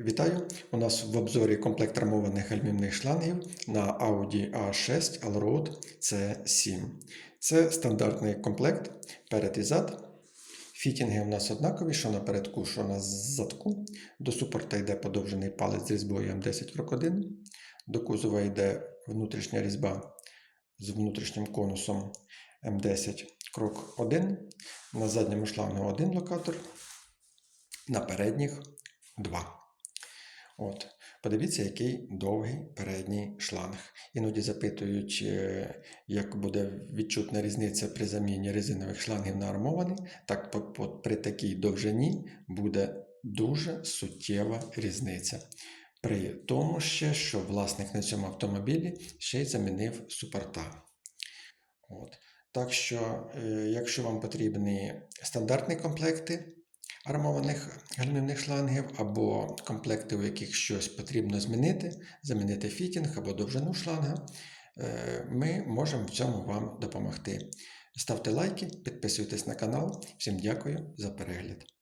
Вітаю! У нас в обзорі комплект армованих гальмівних шлангів на Audi A6 Allroad C7. Це стандартний комплект перед і зад. Фітінги у нас однакові, що напередку, що на задку. До супорта йде подовжений палець з різьбою М10 крок 1. До кузова йде внутрішня різьба з внутрішнім конусом М10 крок 1. На задньому шлангу один локатор, на передніх два. От. Подивіться, який довгий передній шланг. Іноді запитують, е, як буде відчутна різниця при заміні резинових шлангів на армований. Так при такій довжині буде дуже суттєва різниця. При тому ще, що власник на цьому автомобілі ще й замінив супорта. От. Так що, е, якщо вам потрібні стандартні комплекти, армованих гальмівних шлангів або комплекти, у яких щось потрібно змінити, замінити фітінг або довжину шланга, е, ми можемо в цьому вам допомогти. Ставте лайки, підписуйтесь на канал. Всім дякую за перегляд.